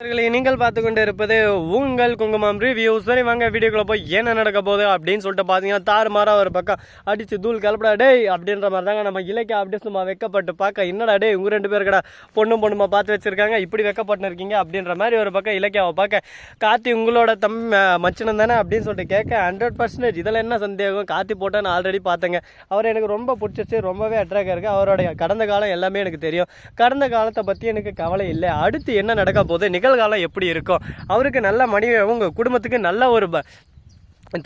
நீங்கள் பார்த்து கொண்டு இருப்பது உங்கள் குங்குமம் ரிவ்யூ சரி வாங்க வீடியோக்குள்ள போய் என்ன நடக்க போகுது அப்படின்னு சொல்லிட்டு பார்த்தீங்கன்னா தாறுமாறா ஒரு பக்கம் அடிச்சு தூள் கலப்படா டே அப்படின்ற மாதிரி தாங்க நம்ம இலக்கிய அப்படியே சும்மா வெக்கப்பட்டு பார்க்க. என்னடா டேய் உங்கள் ரெண்டு பேர் கடை பொண்ணும் பொண்ணுமா பார்த்து வச்சிருக்காங்க இப்படி வெக்கப்பட்டு இருக்கீங்க அப்படின்ற மாதிரி ஒரு பக்கம் இலக்கியாவை பார்க்க. காத்தி உங்களோட தம் மச்சனம் தானே அப்படின்னு சொல்லிட்டு கேட்க ஹண்ட்ரட் பர்சன்டேஜ் இதில் என்ன சந்தேகம்? காத்தி போட்ட நான் ஆல்ரெடி பார்த்தேங்க. அவர் எனக்கு ரொம்ப பிடிச்சிச்சு ரொம்பவே அட்ராக்டாக இருக்கு. அவருடைய கடந்த காலம் எல்லாமே எனக்கு தெரியும். கடந்த காலத்தை பற்றி எனக்கு கவலை இல்லை. அடுத்து என்ன நடக்க போகுது? நிகழ்காலம் எப்படி இருக்கும்? அவருக்கு நல்ல மனைவியாகவும் உங்கள் குடும்பத்துக்கு நல்ல ஒரு ப-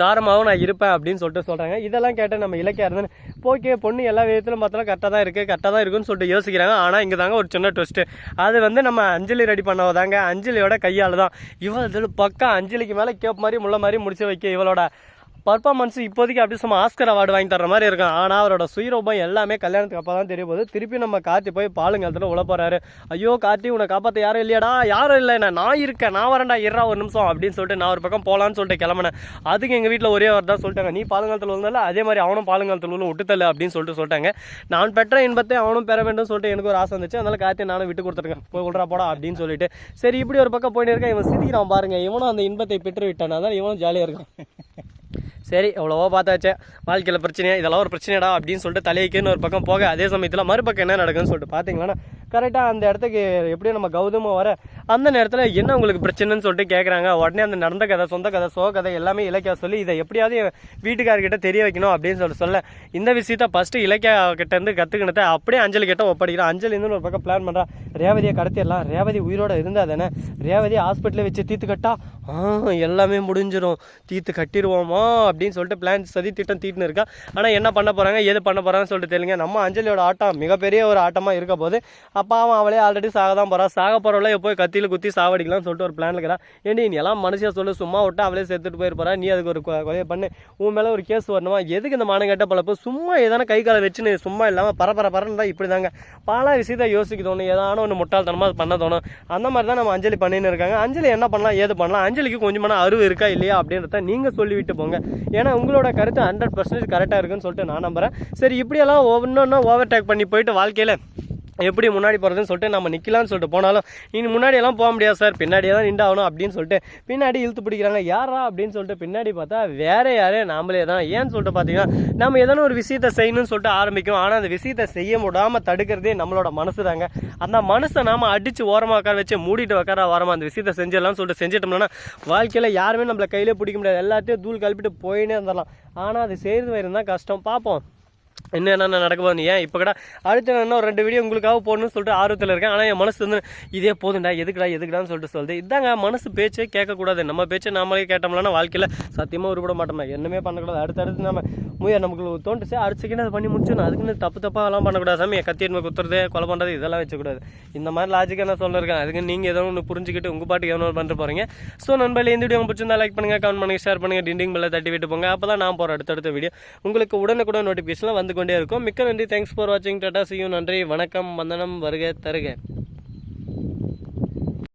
தாரமாகவும் நான் இருப்பேன் அப்படின்னு சொல்லிட்டு சொல்கிறாங்க இதெல்லாம் கேட்டால் நம்ம இலக்கியா இருந்தேன் போக்கே பொண்ணு எல்லா விதத்திலும் பார்த்தாலும் கரெக்டாக தான் இருக்குது கரெக்டாக தான் இருக்குன்னு சொல்லிட்டு யோசிக்கிறாங்க. ஆனால் இங்கே தாங்க ஒரு சின்ன ட்விஸ்ட்டு அது வந்து நம்ம அஞ்சலி ரெடி பண்ணவதாங்க அஞ்சலியோட கையால் தான் இவள் இதில் பக்கம் அஞ்சலிக்கு மேலே கேப் மாதிரி முள்ள மாதிரி முடிச்சு வைக்க இவளோட பர்ஃபார்மன்ஸ் இப்போதைக்கு அப்படி சும்மா ஆஸ்கர் அவார்டு வாங்கி தர்ற மாதிரி இருக்கும். ஆனால் அவரோட சுயரூபம் எல்லாமே கல்யாணத்துக்கு அப்போ தான் தெரிய போகுது. திருப்பி நம்ம கார்த்தி போய் பாலுங்காலத்தில் உள்ள போகிறாரு ஐயோ கார்த்தி உன்னை காப்பாற்ற யாரும் இல்லையாடா யாரும் இல்லை நான் நான் இருக்கேன் நான் வரேன்டா இருறா ஒரு நிமிஷம் அப்படின்னு சொல்லிட்டு நான் ஒரு பக்கம் போகலான்னு சொல்லிட்டு கிளம்பினேன். அதுக்கு எங்கள் வீட்டில் ஒரே வார்த்தை தான் சொல்லிட்டாங்க. நீ பாலுங்காலத்தில் வந்தால அதே மாதிரி அவனும் பாலுங்காலத்தில் உள்ள விட்டுத்தல அப்படின்னு சொல்லிட்டு சொல்லிட்டாங்க. நான் பெற்ற இன்பத்தை அவனும் பெற வேண்டும் சொல்லிட்டு எனக்கு ஒரு ஆசை வந்துச்சு. அதனால கார்த்தி நானும் விட்டு கொடுத்துருக்கேன். போய் விட்றா போடா அப்படின்னு சொல்லிட்டு. சரி இப்படி ஒரு பக்கம் போயிட்டு இருக்கேன். இவன் சிரிக்கிறான் பாருங்க. இவனும் அந்த இன்பத்தை பெற்று விட்டான் அதான் இவனும் ஜாலியாக இருக்கான். சரி எவ்வளவோ பார்த்தாச்சே வாழ்க்கையில் பிரச்சனையா இதெல்லாம் ஒரு பிரச்சனைடா அப்படின்னு சொல்லிட்டு தலையைக்குன்னு ஒரு பக்கம் போக அதே சமயத்தில் மறுபக்கம் என்ன நடக்குன்னு சொல்லிட்டு பார்த்தீங்கன்னா கரெக்டாக அந்த இடத்துக்கு எப்படியும் நம்ம கௌதமம் வர அந்த நேரத்தில் என்ன உங்களுக்கு பிரச்சனைன்னு சொல்லிட்டு கேட்குறாங்க உடனே அந்த நடந்த கதை சொந்த கதை சோ கதை எல்லாமே இலக்கியா சொல்லி இதை எப்படியாவது வீட்டுக்காரர்கிட்ட தெரிய வைக்கணும் அப்படின்னு சொல்லிட்டு சொல்ல. இந்த விஷயத்த ஃபஸ்ட்டு இலக்கியா கிட்டேருந்து கற்றுக்கினதை அப்படியே அஞ்சலி கிட்ட ஒப்படைக்கிறான். அஞ்சலி இருந்து ஒரு பக்கம் பிளான் பண்ணுறான் ரேவதியை கடத்திடலாம். ரேவதி உயிரோட இருந்தால் தானே? ரேவதி ஹாஸ்பிட்டலில் வச்சு தீத்து கட்டா ஆ எல்லாமே முடிஞ்சிடும் தீர்த்து கட்டிடுவோமா அப்படின்னு சொல்லிட்டு பிளான் சதி திட்டம் தீட்டுன்னு இருக்கா. ஆனால் என்ன பண்ண போகிறாங்க எது பண்ண போகிறாங்கன்னு சொல்லிட்டு தெரியுங்க நம்ம அஞ்சலியோட ஆட்டம் மிகப்பெரிய ஒரு ஆட்டமாக இருக்க போது அப்போ அவன் அவளே ஆல்ரெடி சாக தான் போகிறான் சாக போகிறவள போய் கத்தியில் குத்தி சாவடிக்கலாம்னு சொல்லிட்டு ஒரு பிளான் இருக்கிறான் ஏண்டி நீ எல்லாம் மனுஷன் சொல்லு சும்மா விட்டு அவளே செத்துட்டு போயிருப்பா நீ அதுக்கு ஒரு கொ- கொலையை பண்ணு. உன் மேலே ஒரு கேஸ் வரணுமா? எதுக்கு இந்த மானங்கட்ட பழப்பு? சும்மா எதனா கை காலை வச்சுன்னு சும்மா இல்லாமல் பரபர பரன்னு தான் இப்படி தாங்க பல விஷயத்தை யோசிக்க தோணும். ஏதான ஒன்று முட்டாள்தனமாக பண்ண தோணும். அந்த மாதிரி தான் நம்ம அஞ்சலி பண்ணின்னு இருக்காங்க. அஞ்சலி என்ன பண்ணலாம்? ஏது பண்ணலாம்? அஞ்சலிக்கு கொஞ்சமான அருவு இருக்கா இல்லையா அப்படின்றத நீங்கள் சொல்லிவிட்டு போங்க. ஏன்னா உங்களோட கருத்து ஹண்ட்ரட் பர்சன்டேஜ் கரெக்டாக இருக்குன்னு சொல்லிட்டு நான் நம்புறேன். சரி இப்படியெல்லாம் ஒவ்வொன்றா ஓவர் டேக் பண்ணி போயிட்டு வாழ்க்கையில் எப்படி முன்னாடி போகிறதுன்னு சொல்லிட்டு நம்ம நிற்கலாம்னு சொல்லிட்டு போனாலும் நீ முன்னாடி எல்லாம் போக முடியாது சார். பின்னாடியே தான் நின்றாகணும் அப்படின்னு சொல்லிட்டு பின்னாடி இழுத்து பிடிக்கிறாங்க. யாரா அப்படின்னு சொல்லிட்டு பின்னாடி பார்த்தா வேற யாரே? நாமளே தான். ஏன்னு சொல்லிட்டு பார்த்தீங்கன்னா நம்ம எதனா ஒரு விஷயத்தை செய்யணும்னு சொல்லிட்டு ஆரம்பிக்கும். ஆனால் அந்த விஷயத்தை செய்ய விடாமல் தடுக்கிறதே நம்மளோட மனசு தாங்க. அந்த மனசை நாம அடிச்சு ஓரமாக உட்கார வச்சு மூடிட்டு உட்கார வரமா அந்த விஷயத்தை செஞ்சிடலாம்னு சொல்லிட்டு செஞ்சிட்டோம்னா வாழ்க்கையில் யாருமே நம்மள கையிலே பிடிக்க முடியாது. எல்லாத்தையும் தூள் கலப்பிட்டு போயினே இருந்துடலாம். ஆனால் அது செய்கிறது வரையும் தான் கஷ்டம். பார்ப்போம். இன்னும் என்னென்ன நடக்க போகுது? ஏன் இப்போ கூட அடுத்து நான் இன்னும் ரெண்டு வீடியோ உங்களுக்காக போடணும்னு சொல்லிட்டு ஆர்வத்தில் இருக்கேன். ஆனால் என் மனசு வந்து இதே போதுண்டா எதுக்குடா எதுக்குடான்னு சொல்லிட்டு சொல்லுது. இதாங்க மனசு பேச்சே கேட்கக்கூடாது. நம்ம பேச்சை நாமளே கேட்டோம்னா வாழ்க்கையில் சத்தியமாக உருப்பட மாட்டோம் என்னமே பண்ணக்கூடாது. அடுத்தடுத்து நம்ம முய நமக்கு தோண்டுச்சு அடிச்சுக்கின்னு அதை பண்ணி முடிச்சிடணும் அதுக்குன்னு தப்பு தப்பாகலாம் பண்ணக்கூடாது. சாமி கத்தியன்மை குத்துறது கொலை பண்ணுறது இதெல்லாம் வச்சக்கூடாது. இந்த மாதிரி லாஜிக்காக நான் சொல்லியிருக்கேன் அதுக்கு நீங்கள் ஏதோ ஒன்று புரிஞ்சுக்கிட்டு உங்கள் பாட்டுக்கு எவ்வளோ பண்ணிட்டு போகிறீங்க ஸோ நண்பர்கள் இந்த வீடியோ பிடிச்சிருந்தா லைக் பண்ணுங்க கமெண்ட் பண்ணுங்க ஷேர் பண்ணுங்க டிண்டிங் பெல்ல தட்டி விட்டு போங்க. அப்போ தான் நான் போகிற அடுத்தடுத்த வீடியோ உங்களுக்கு உடனுக்குடன் நோட்டிஃபிகேஷன் வந்து கொண்டே இருக்கும். மிக்க நன்றி. தேங்க்ஸ் ஃபார் வாட்சிங் டாட்டா சியூ நன்றி. வணக்கம். வந்தனம். வருக தருக.